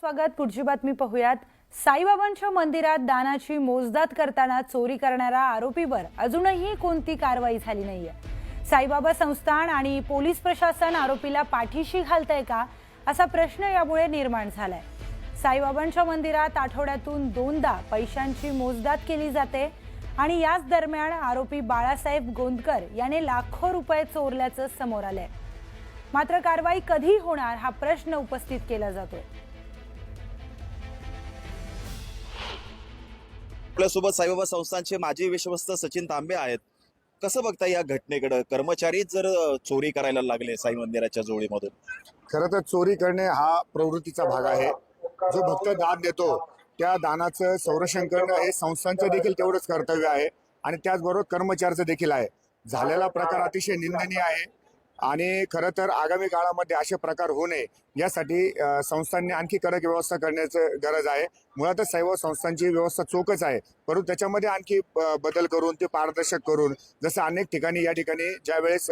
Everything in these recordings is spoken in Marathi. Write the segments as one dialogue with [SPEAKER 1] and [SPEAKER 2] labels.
[SPEAKER 1] स्वागत. पुढची बातमी पाहूयात. साईबाबांच्या मंदिरात दानाची मोजदात करताना चोरी करणाऱ्या आरोपीवर अजूनही कोणती कारवाई झाली नाहीये. साईबाबा संस्थान आणि पोलीस प्रशासन आरोपीला पाठीशी घालतंय का? असा प्रश्न यामुळे निर्माण झालाय. साईबाबांच्या मंदिरात आठवड्यातून दोनदा पैशांची मोजदात केली जाते आणि याच दरम्यान आरोपी बाळासाहेब गोंदकर याने लाखो रुपये चोरल्याचं समोर आलंय. मात्र कारवाई कधी होणार हा प्रश्न उपस्थित केला जातोय.
[SPEAKER 2] आपल्यासोबत साईबाबा संस्थानचे माजी विश्वस्त सचिन तांबे आहेत. कसं बघता या घटनेकडे? कर्मचारीच जर चोरी करायला लागले साई मंदिराच्या जोडीमधून?
[SPEAKER 3] खरं तर चोरी करणे हा प्रवृत्तीचा भाग आहे. जो भक्त दान देतो त्या दानाचं संरक्षण करणं हे संस्थांचं देखील तेवढंच कर्तव्य आहे आणि त्याचबरोबर कर्मचाऱ्याचं देखील आहे. झालेला प्रकार अतिशय निंदनीय आहे आणि खरं तर आगामी काळामध्ये असे प्रकार होऊ नये यासाठी संस्थांनी आणखी कडक व्यवस्था करण्याचं गरज आहे. मुळातच सर्व संस्थांची व्यवस्था चोखच आहे. परंतु त्याच्यामध्ये आणखी बदल करून ते पारदर्शक करून जसं अनेक ठिकाणी या ठिकाणी ज्यावेळेस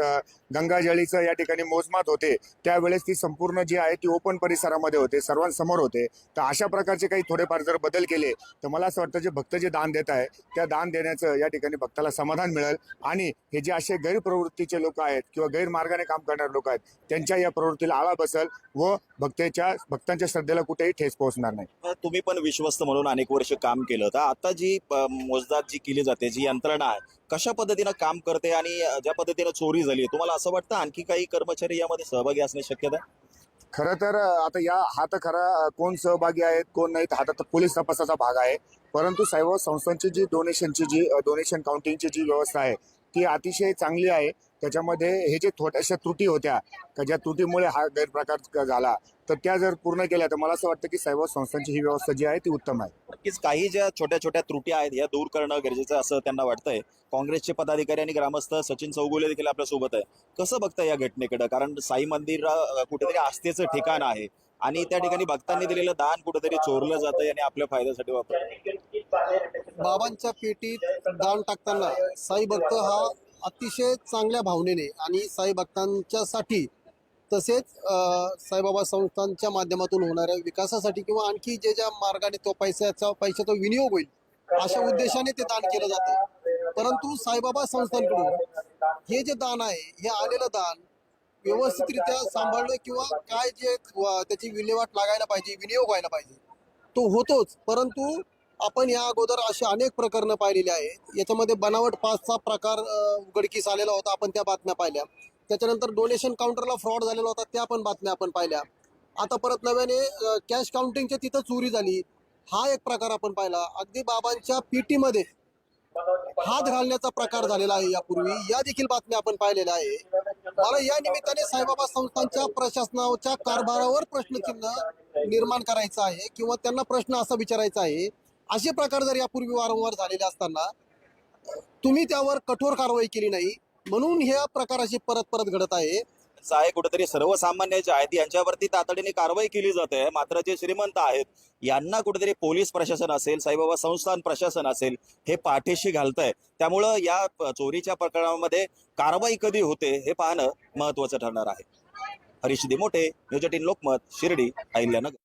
[SPEAKER 3] गंगाजळीचं या ठिकाणी मोजमात होते त्यावेळेस ती संपूर्ण जी आहे ती ओपन परिसरामध्ये होते सर्वांसमोर होते. तर अशा प्रकारचे काही थोडेफार जर बदल केले तर मला असं वाटतं जे भक्त जे दान देत आहे त्या दान देण्याचं या ठिकाणी भक्ताला समाधान मिळेल. आणि हे जे असे गैरप्रवृत्तीचे लोक आहेत किंवा गैरमार्गाने काम करणारे लोक आहेत त्यांच्या या प्रवृत्तीला आळा बसेल व भक्तेच्या भक्तांच्या श्रद्धेला कुठेही ठेस पोहोचणार नाही.
[SPEAKER 2] तुम्ही पण विश्वस्त म्हणून अनेक वर्ष काम केलं तर आता जी मोजदात मोजदाद जी केली जाते जी यंत्रणा आहे कशा पद्धतीनं काम करते आणि ज्या पद्धतीनं चोरी झाली तुम्हाला असं वाटतं आणखी काही कर्मचारी यामध्ये सहभागी असण्याची शक्यता आहे?
[SPEAKER 3] खरं तर आता या हा तर खरा कोण सहभागी आहेत कोण नाहीत हा तर पोलीस तपासाचा भाग आहे परंतु साईबाबा संस्थांची जी डोनेशनची जी डोनेशन काउंटिंगची जी व्यवस्था आहे ती अतिशय चांगली आहे. त्याच्यामध्ये हे जे थोड्याशा त्रुटी होत्या का ज्या त्रुटीमुळे हा गैरप्रकार झाला तर त्या जर पूर्ण केल्या तर मला असं वाटतं की साईबाबा संस्थांची ही व्यवस्था जी आहे ती उत्तम आहे.
[SPEAKER 2] नक्कीच काही ज्या छोट्या छोट्या त्रुटी आहेत या दूर करणं गरजेचं असं त्यांना वाटतंय. काँग्रेसचे पदाधिकारी आणि ग्रामस्थ सचिन चौगुले देखील आपल्यासोबत आहे. कसं बघता या घटनेकडे? कारण साई मंदिर कुठेतरी आस्थेचं ठिकाण आहे आणि त्या ठिकाणी भक्तांनी दिलेलं दान कुठेतरी चोरलं जातंय आणि आपल्या फायद्यासाठी वापरलं
[SPEAKER 4] बाबांच्या पेटीत दान टाकताना साई भक्त हा अतिशय चांगल्या भावनेने आणि साई भक्तांच्यासाठी तसेच साईबाबा संस्थांच्या माध्यमातून होणाऱ्या विकासासाठी किंवा आणखी जे ज्या मार्गाने तो पैशाचा पैशाचा विनियोग होईल अशा उद्देशाने ते दान केलं जातं. परंतु साईबाबा संस्थांकडून हे जे दान आहे हे आलेलं दान व्यवस्थितरित्या सांभाळणं किंवा काय जे त्याची विल्हेवाट लागायला पाहिजे विनियोग व्हायला पाहिजे तो होतोच. परंतु आपण या अगोदर अशी अनेक प्रकरणं पाहिलेली आहेत याच्यामध्ये बनावट पासचा प्रकार उघडकीस आलेला होता आपण त्या बातम्या पाहिल्या. त्याच्यानंतर डोनेशन काउंटरला फ्रॉड झालेला होता त्या पण बातम्या आपण पाहिल्या. आता परत नव्याने कॅश काउंटिंगच्या तिथं चोरी झाली. हा एक प्रकार आपण पाहिला. अगदी बाबांच्या पीटीमध्ये हात घालण्याचा प्रकार झालेला आहे यापूर्वी. या देखील बातम्या आपण पाहिलेल्या आहे. मला या निमित्ताने साईबाबा संस्थांच्या प्रशासनाच्या कारभारावर प्रश्नचिन्ह निर्माण करायचं आहे किंवा त्यांना प्रश्न असा विचारायचा आहे असे प्रकार जर यापूर्वी वारंवार झालेले असताना तुम्ही त्यावर कठोर कारवाई केली नाही म्हणून ह्या प्रकाराची परत परत घडत आहे.
[SPEAKER 2] आहे कुठेतरी सर्वसामान्य जे आहेत यांच्यावरती तातडीने कारवाई केली जाते मात्र जे श्रीमंत आहेत यांना कुठेतरी पोलीस प्रशासन असेल साईबाबा संस्थान प्रशासन असेल हे पाठीशी घालतंय. त्यामुळं या चोरीच्या प्रकरणामध्ये कारवाई कधी होते हे पाहणं महत्वाचं ठरणार आहे. Harish Dimote news eighteen Lokmat Shirdi Ahilyanagar.